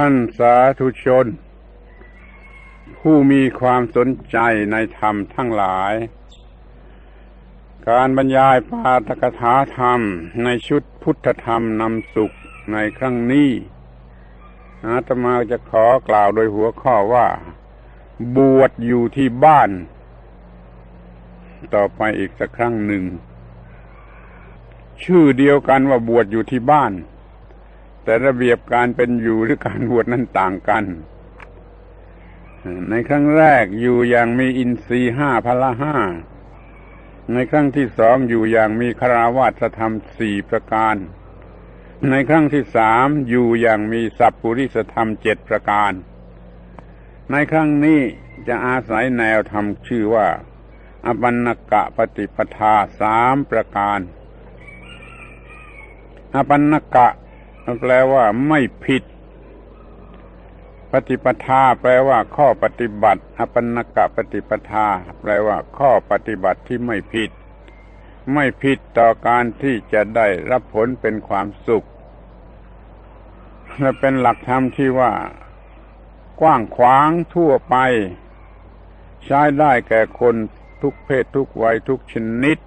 ท่านสาธุชน ผู้มีความสนใจในธรรมทั้งหลาย การบรรยายปาตกถาธรรมในชุดพุทธธรรมนำสุขในครั้งนี้อาตมาจะขอกล่าวโดยหัวข้อว่า บวชอยู่ที่บ้าน ต่อไปอีกสักครั้งหนึ่ง ชื่อเดียวกันว่าบวชอยู่ที่บ้าน แต่ระเบียบการเป็นอยู่หรือการบวชนั้นต่างกัน ในครั้งแรกอยู่อย่างมีอินทรีห้าพละห้า ในครั้งที่สองอยู่อย่างมีคราวาสธรรมสี่ประการ ในครั้งที่สามอยู่อย่างมีสัพพุริสธรรมเจ็ดประการ ในครั้งนี้จะอาศัยแนวธรรมชื่อว่าอปันนกะปฏิปทาสามประการอปันนกะ แปลว่าไม่ผิด ปฏิปทา แปลว่า ข้อปฏิบัติอปันนกะปฏิปทา แปลว่า ข้อปฏิบัติที่ไม่ผิด ไม่ผิดต่อการที่จะได้รับผลเป็นความสุข และเป็นหลักธรรมที่ว่า กว้างขวางทั่วไป ใช้ได้แก่คนทุกเพศทุกวัยทุกชนิด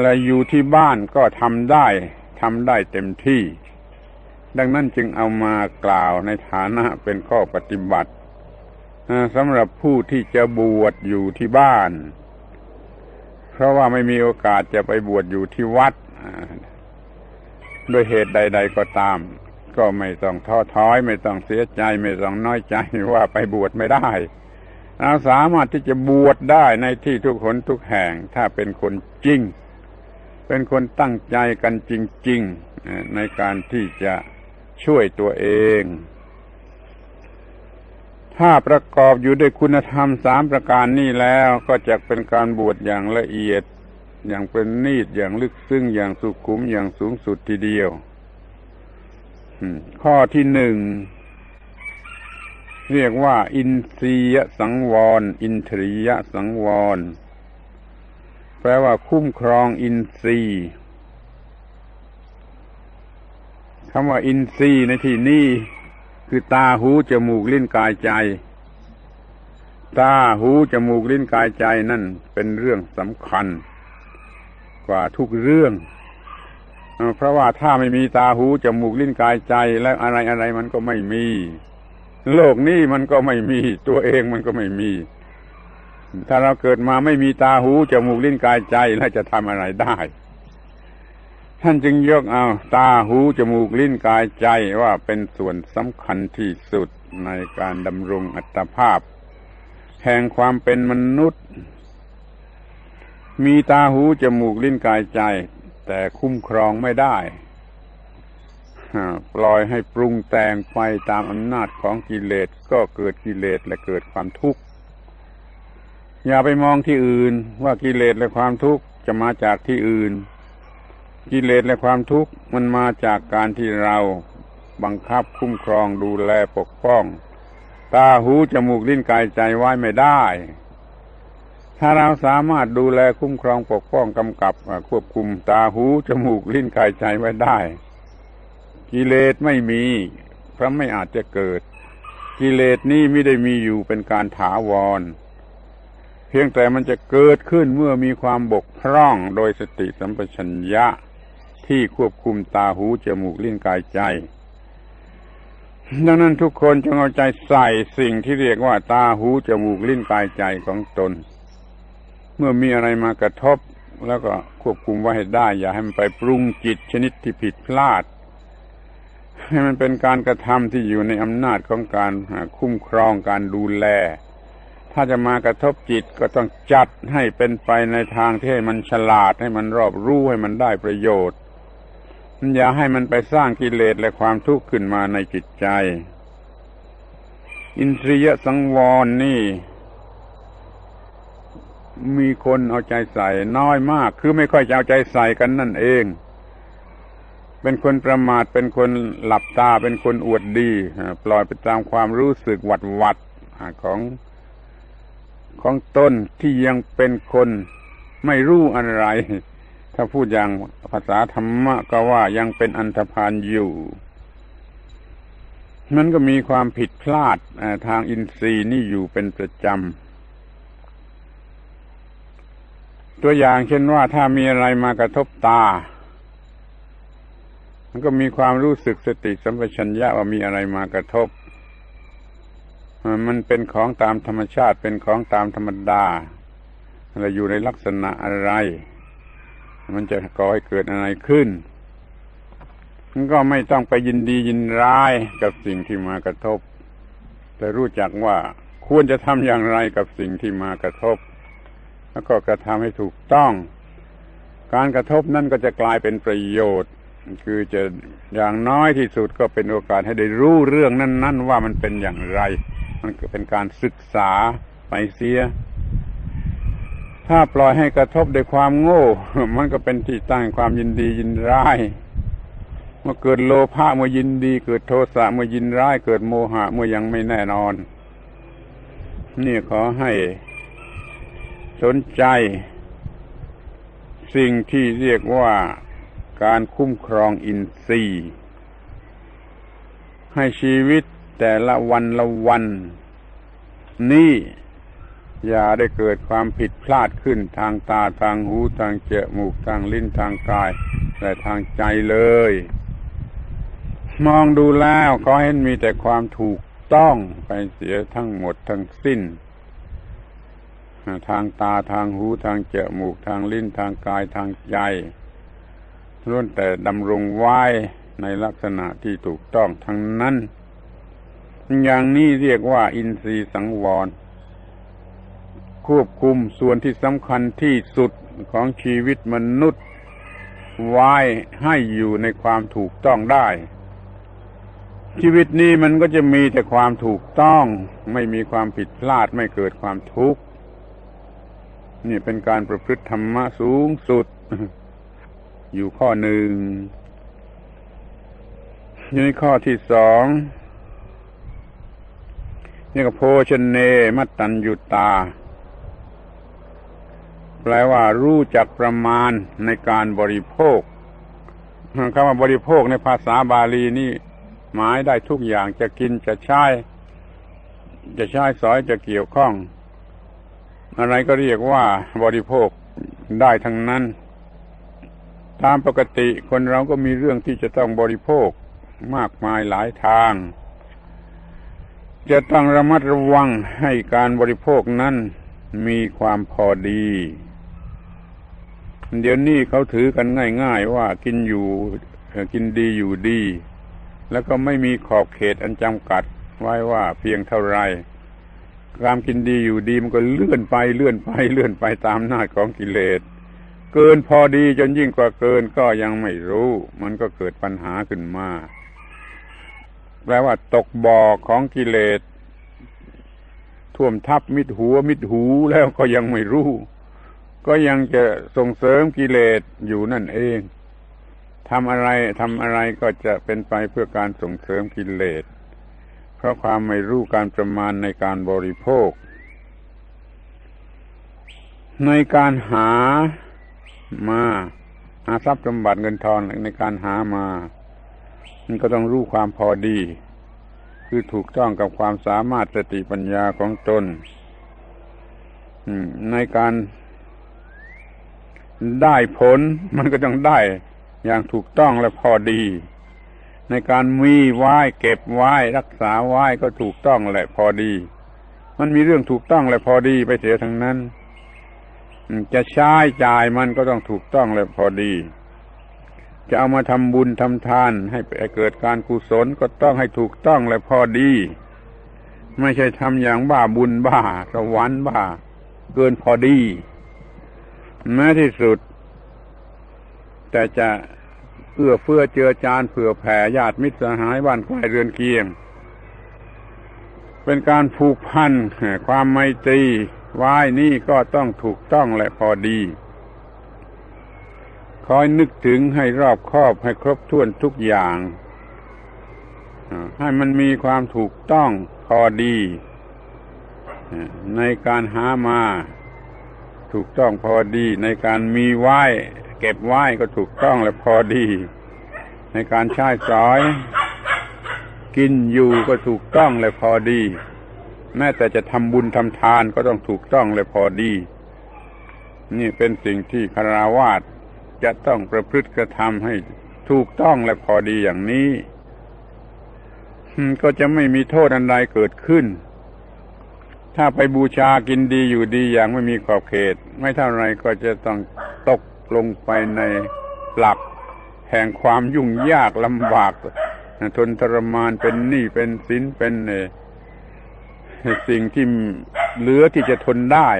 และอยู่ที่บ้านก็ทำได้ ทำได้เต็มที่ ดังนั้นจึงเอามากล่าวในฐานะเป็นข้อปฏิบัติสำหรับผู้ที่จะบวชอยู่ที่บ้าน เพราะว่าไม่มีโอกาสจะไปบวชอยู่ที่วัดด้วยเหตุใด ๆ ก็ตาม ก็ไม่ต้องท้อถอย ไม่ต้องเสียใจ ไม่ต้องน้อยใจว่าไปบวชไม่ได้เราสามารถที่จะบวชได้ในที่ทุกคนทุกแห่งถ้าเป็นคนจริง เป็นคนตั้งใจกันจริง ๆ ในการที่จะช่วยตัวเอง ถ้าประกอบอยู่ด้วยคุณธรรมสามประการนี้แล้วก็จะเป็นการบวชอย่างละเอียด อย่างเป็นนิดอย่างลึกซึ้งอย่างสุขุมอย่างสูงสุดทีเดียวข้อที่หนึ่งเรียกว่า อินทรียสังวร อินทรียสังวร แปลว่าคุ้มครองอินทรีย์คำว่าอินทรีย์ในที่นี้คือตาหูจมูกลิ้นกายใจ ตาหูจมูกลิ้นกายใจนั่นเป็นเรื่องสำคัญ กว่าทุกเรื่อง เพราะว่าถ้าไม่มีตาหูจมูกลิ้นกายใจแล้วอะไรอะไรมันก็ไม่มี โลกนี้มันก็ไม่มี ตัวเองมันก็ไม่มี ถ้าเราเกิดมาไม่มีตาหูจมูกลิ้นกายใจแล้วจะทำอะไรได้ ท่านจึงยกเอาตาหูจมูกลิ้นกายใจว่าเป็นส่วนสำคัญที่สุดในการดำรงอัตภาพ แห่งความเป็นมนุษย์ มีตาหูจมูกลิ้นกายใจ แต่คุ้มครองไม่ได้ปล่อยให้ปรุงแต่งไปตามอำนาจของกิเลสก็เกิดกิเลสและเกิดความทุกข์ อย่าไปมองที่อื่นว่ากิเลสและความทุกข์จะมาจากที่อื่น กิเลสและความทุกข์มันมาจากการที่เราบังคับคุ้มครองดูแลปกป้อง ตาหูจมูกลิ้นกายใจไว้ไม่ได้ ถ้าเราสามารถดูแลคุ้มครองปกป้องกำกับควบคุมตาหูจมูกลิ้นกายใจไว้ได้ กิเลสไม่มีเพราะไม่อาจจะเกิด กิเลสนี้ไม่ได้มีอยู่เป็นการถาวร พียงแต่มันจะเกิดขึ้นเมื่อมีความบกพร่องโดยสติสัมปชัญญะที่ควบคุมตาหูจมูกลิ้นกายใจ ดังนั้นทุกคนจงเอาใจใส่สิ่งที่เรียกว่าตาหูจมูกลิ้นกายใจของตน เมื่อมีอะไรมากระทบแล้วก็ควบคุมไว้ให้ได้ อย่าให้มันไปปรุงจิตชนิดที่ผิดพลาด ให้มันเป็นการกระทำที่อยู่ในอำนาจของการคุ้มครองการดูแล ถ้าจะมากระทบจิตก็ต้องจัดให้เป็นไปในทางที่ให้มันฉลาดให้มันรอบรู้ให้มันได้ประโยชน์อย่าให้มันไปสร้างกิเลสและความทุกข์ขึ้นมาในจิตใจ อินทรียสังวรนี่ มีคนเอาใจใส่น้อยมาก คือไม่ค่อยจะเอาใจใส่กันนั่นเอง เป็นคนประมาทเป็นคนหลับตาเป็นคนอวดดีปล่อยไปตามความรู้สึกหวัดหวัดของ ของตนที่ยังเป็นคนไม่รู้อะไร ถ้าพูดอย่างภาษาธรรมะก็ว่ายังเป็นอันธพาลอยู่ มันก็มีความผิดพลาดทางอินทรีย์นี่อยู่เป็นประจำ ตัวอย่างเช่นว่าถ้ามีอะไรมากระทบตา มันก็มีความรู้สึกสติสัมปชัญญะว่ามีอะไรมากระทบ มันเป็นของตามธรรมชาติเป็นของตามธรรมดาอะไรอยู่ในลักษณะอะไร มันจะก่อให้เกิดอะไรขึ้นก็ไม่ต้องไปยินดียินร้ายกับสิ่งที่มากระทบ แต่รู้จักว่าควรจะทำอย่างไรกับสิ่งที่มากระทบ แล้วก็กระทำให้ถูกต้อง การกระทบนั่นก็จะกลายเป็นประโยชน์ คือจะอย่างน้อยที่สุดก็เป็นโอกาสให้ได้รู้เรื่องนั้น ๆ ว่ามันเป็นอย่างไร มันเป็นการศึกษาไปเสีย ถ้าปล่อยให้กระทบด้วยความโง่ มันก็เป็นที่ตั้งความยินดียินร้าย เมื่อเกิดโลภะเมื่อยินดี เกิดโทสะเมื่อยินร้าย เกิดโมหะเมื่อยังไม่แน่นอน นี่ขอให้สนใจ สิ่งที่เรียกว่าการคุ้มครองอินทรีย์ ให้ชีวิต แต่ละวันละวัน นี่อย่าได้เกิดความผิดพลาดขึ้นทางตาทางหูทางเจมูกทางลิ้นทางกาย และทางใจเลย มองดูแล้วก็เห็นมีแต่ความถูกต้องไปเสียทั้งหมดทั้งสิ้น ทางตาทางหูทางจมูกทางลิ้นทางกายทางใจล้วนแต่ดำรงไว้ในลักษณะที่ถูกต้องทั้งนั้น อย่างนี้เรียกว่าอินทรีย์สังวร ควบคุมส่วนที่สำคัญที่สุดของชีวิตมนุษย์ไว้ให้อยู่ในความถูกต้องได้ ชีวิตนี้มันก็จะมีแต่ความถูกต้อง ไม่มีความผิดพลาดไม่เกิดความทุกข์นี่เป็นการประพฤติธรรมะสูงสุด อยู่ข้อหนึ่งนี่ข้อที่สอง นี่ก็โพชเน มัตตัญยุตา แปลว่ารู้จักประมาณในการบริโภคคำว่าบริโภคในภาษาบาลีนี่ หมายได้ทุกอย่างจะกินจะใช้ จะใช้สอยจะเกี่ยวข้อง อะไรก็เรียกว่าบริโภคได้ทั้งนั้น ตามปกติคนเราก็มีเรื่องที่จะต้องบริโภคมากมายหลายทาง จะต้องระมัดระวังให้การบริโภคนั้นมีความพอดี เดี๋ยวนี้เขาถือกันง่าย ๆ ว่ากินอยู่กินดีอยู่ดี แล้วก็ไม่มีขอบเขตอันจำกัดไว้ว่าเพียงเท่าไรความกินดีอยู่ดีมันก็เลื่อนไปเลื่อนไปเลื่อนไปตามหน้าของกิเลส เกินพอดีจนยิ่งกว่าเกินก็ยังไม่รู้ มันก็เกิดปัญหาขึ้นมา แปลว่าตกบ่อของกิเลส ท่วมทับมิดหัวมิดหูแล้วก็ยังไม่รู้ ก็ยังจะส่งเสริมกิเลสอยู่นั่นเองทำอะไรทำอะไรก็จะเป็นไปเพื่อการส่งเสริมกิเลส เพราะความไม่รู้การประมาณในการบริโภค ในการหามาหาทรัพย์สมบัติเงินทองในการหามา มันก็ต้องรู้ความพอดี คือถูกต้องกับความสามารถสติปัญญาของตนในการได้ผลมันก็ต้องได้อย่างถูกต้องและพอดี ในการมีไว้เก็บไว้รักษาไว้ก็ถูกต้องและพอดี มันมีเรื่องถูกต้องและพอดีไปเสียทั้งนั้น จะใช้จ่ายมันก็ต้องถูกต้องและพอดี จะเอามาทำบุญทำทาน ให้เกิดการกุศลก็ต้องให้ถูกต้องและพอดี ไม่ใช่ทำอย่างบ้าบุญบ้าสวรรค์บ้า เกินพอดีแม้ที่สุด แต่จะเอื้อเฟื้อเจือจานเผื่อแผ่ญาติมิตรสหายบ้านใกล้เรือนเคียง เป็นการผูกพันความไมตรีไว้นี่ก็ต้องถูกต้องและพอดี คอยนึกถึงให้รอบคอบให้ครบถ้วนทุกอย่าง ให้มันมีความถูกต้องพอดี ในการหามา ถูกต้องพอดี ในการมีไหว้เก็บไหว้ก็ถูกต้องและพอดี ในการใช้สอย กินอยู่ก็ถูกต้องและพอดี แม้แต่จะทำบุญทำทานก็ต้องถูกต้องและพอดี นี่เป็นสิ่งที่คาราวาส จะต้องประพฤติกระทำให้ถูกต้องและพอดีอย่างนี้ก็จะไม่มีโทษอันใดเกิดขึ้น ถ้าไปบูชากินดีอยู่ดีอย่างไม่มีขอบเขต ไม่เท่าไรก็จะต้องตกลงไปในหลัก แห่งความยุ่งยากลำบาก ทนทรมานเป็นหนี้เป็นสินเป็นสิ่งที่เหลือที่จะทนได้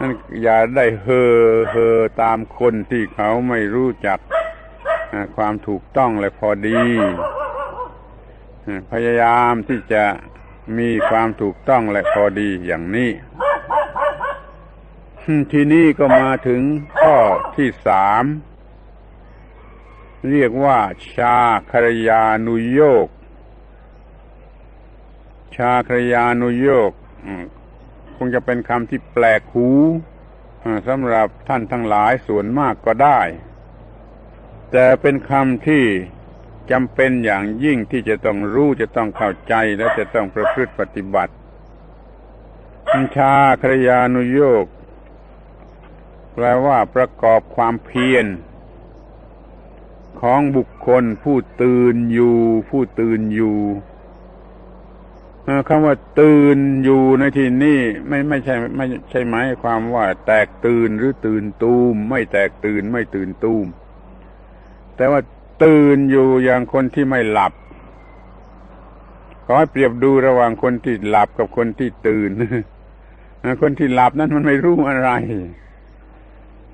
นั่นอย่าได้เฮอเฮอตามคนที่เขาไม่รู้จักความถูกต้องและพอดี พยายามที่จะมีความถูกต้องและพอดีอย่างนี้ ทีนี้ก็มาถึงข้อที่สามเรียกว่า ชาครยานุโยก ชาครยานุโยก คงจะเป็นคำที่แปลกหูสำหรับท่านทั้งหลายส่วนมากก็ได้ แต่เป็นคำที่จำเป็นอย่างยิ่งที่จะต้องรู้จะต้องเข้าใจและจะต้องประพฤติปฏิบัติชาครยานุโยกแปลว่าประกอบความเพียรของบุคคลผู้ตื่นอยู่ ผู้ตื่นอยู่ คำว่าตื่นอยู่ในที่นี้ไม่ไม่ใช่ไม่ใช่หมายความว่า แตกตื่นหรือตื่นตูม ไม่แตกตื่นไม่ตื่นตูม แต่ว่าตื่นอยู่อย่างคนที่ไม่หลับขอให้เปรียบดูระหว่างคนที่หลับกับคนที่ตื่นคนที่หลับนั้นมันไม่รู้อะไร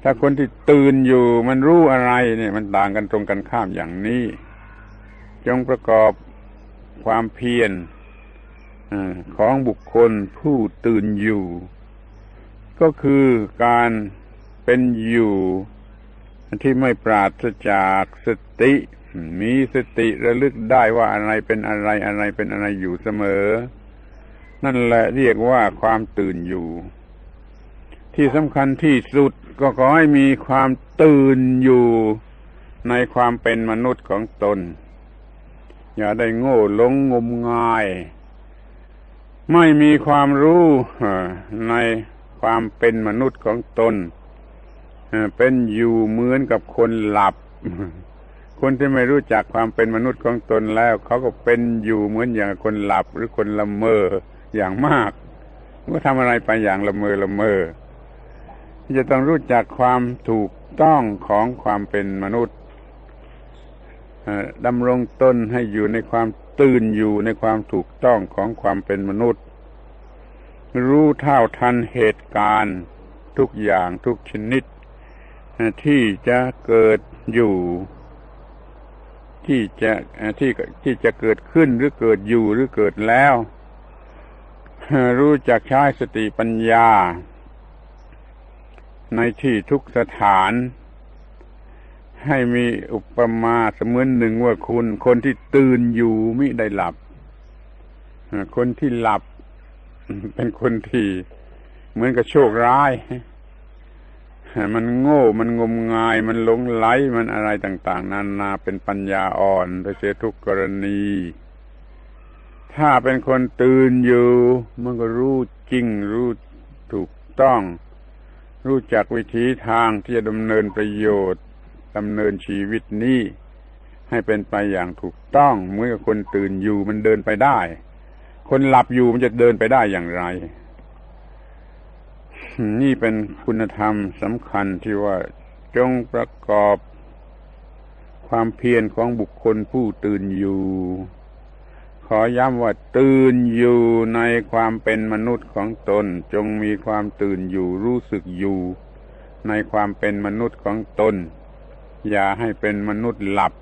ถ้าคนที่ตื่นอยู่ มันรู้อะไรเนี่ยมันต่างกันตรงกันข้ามอย่างนี้ จงประกอบความเพียร ของบุคคลผู้ตื่นอยู่ ก็คือการเป็นอยู่ที่ไม่ปราศจากสติ มีสติระลึกได้ว่าอะไรเป็นอะไรอะไรเป็นอะไรอยู่เสมอ นั่นแหละเรียกว่าความตื่นอยู่ ที่สำคัญที่สุดก็ขอให้มีความตื่นอยู่ในความเป็นมนุษย์ของตน อย่าได้โง่หลงงมงาย ไม่มีความรู้ในความเป็นมนุษย์ของตน เป็นอยู่เหมือนกับคนหลับ คนที่ไม่รู้จักความเป็นมนุษย์ของตนแล้ว เขาก็เป็นอยู่เหมือนอย่างคนหลับหรือคนละเมออย่างมากก็ทำอะไรไปอย่างละเมอละเมอ จะต้องรู้จักความถูกต้องของความเป็นมนุษย์ ดำรงตนให้อยู่ในความตื่นอยู่ในความถูกต้องของความเป็นมนุษย์ รู้เท่าทันเหตุการณ์ทุกอย่างทุกชนิด ที่จะเกิดอยู่ ที่จะที่ที่จะเกิดขึ้นหรือเกิดอยู่หรือเกิดแล้ว รู้จักใช้สติปัญญา ในที่ทุกสถาน ให้มีอุปมาเสมือนหนึ่งว่าคุณ คนที่ตื่นอยู่มิได้หลับ คนที่หลับ เป็นคนที่เหมือนกับโชคร้าย มันโง่ มันงมงาย มันหลงไหล มันอะไรต่าง ๆ นานาเป็นปัญญาอ่อนไปเสียทุกกรณี ถ้าเป็นคนตื่นอยู่ มันก็รู้จริง รู้ถูกต้อง รู้จักวิธีทางที่จะดำเนินประโยชน์ ดำเนินชีวิตนี้ให้เป็นไปอย่างถูกต้องเมื่อคนตื่นอยู่มันเดินไปได้ คนหลับอยู่มันจะเดินไปได้อย่างไร นี่เป็นคุณธรรมสำคัญที่ว่าจงประกอบความเพียรของบุคคลผู้ตื่นอยู่ ขอย้ำว่าตื่นอยู่ในความเป็นมนุษย์ของตน จงมีความตื่นอยู่รู้สึกอยู่ในความเป็นมนุษย์ของตน อย่าให้เป็นมนุษย์หลับ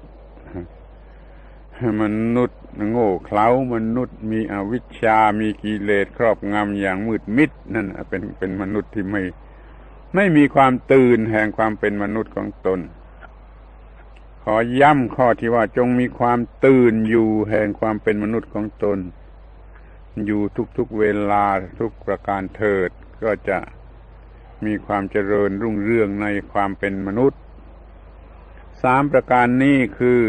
มนุษย์โง่เขลามนุษย์มีอวิชชา มีกิเลสครอบงำอย่างมืดมิดนั่นเป็นเป็นมนุษย์ที่ไม่ไม่มีความตื่นแห่งความเป็นมนุษย์ของตน ขอย้ำข้อที่ว่าจงมีความตื่นอยู่แห่งความเป็นมนุษย์ของตน อยู่ทุกๆเวลาทุกประการเถิดก็จะมีความเจริญรุ่งเรืองในความเป็นมนุษย์ สามประการนี้คือ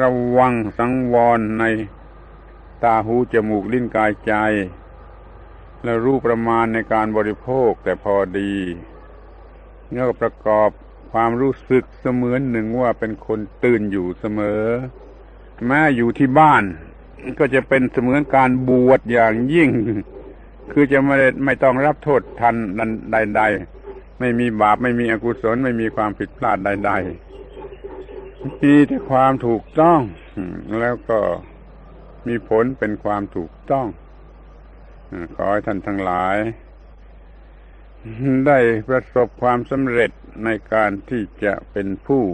ระวังสังวรในตาหูจมูกลิ้นกายใจ และรู้ประมาณในการบริโภคแต่พอดีแล้วก็ประกอบความรู้สึกเสมือนหนึ่งว่าเป็นคนตื่นอยู่เสมอ แม้อยู่ที่บ้าน ก็จะเป็นเสมือนการบวชอย่างยิ่ง คือจะไม่ได้ไม่ต้องรับโทษทันใดๆ ไม่มีบาปไม่มีอกุศลไม่มีความผิดพลาดใดๆมีแต่ความถูกต้อง แล้วก็มีผลเป็นความถูกต้องขอให้ท่านทั้งหลาย ได้ประสบความสำเร็จในการที่จะเป็นผู้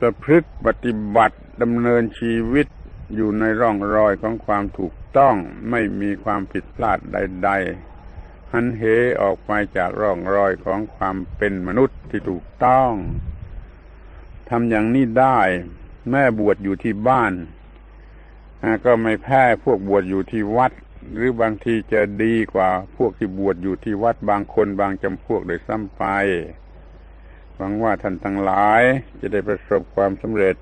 ประพฤติปฏิบัติดำเนินชีวิตอยู่ในร่องรอยของความถูกต้อง ไม่มีความผิดพลาดใด ๆ หันเหออกไปจากร่องรอยของความเป็นมนุษย์ที่ถูกต้องทำอย่างนี้ได้ แม่บวชอยู่ที่บ้าน ก็ไม่แพ้พวกบวชอยู่ที่วัด หรือบางทีจะดีกว่าพวกที่บวชอยู่ที่วัดบางคนบางจำพวกโดยซ้ำไปหวังว่าท่านทั้งหลายจะได้ประสบความสำเร็จ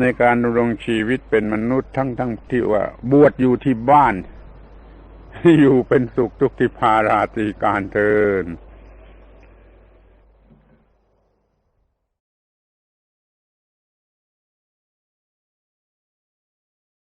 ในการดำรงชีวิตเป็นมนุษย์ทั้งทั้งที่ว่าบวชอยู่ที่บ้าน อยู่เป็นสุขทุกที่พาราตรีการเทิน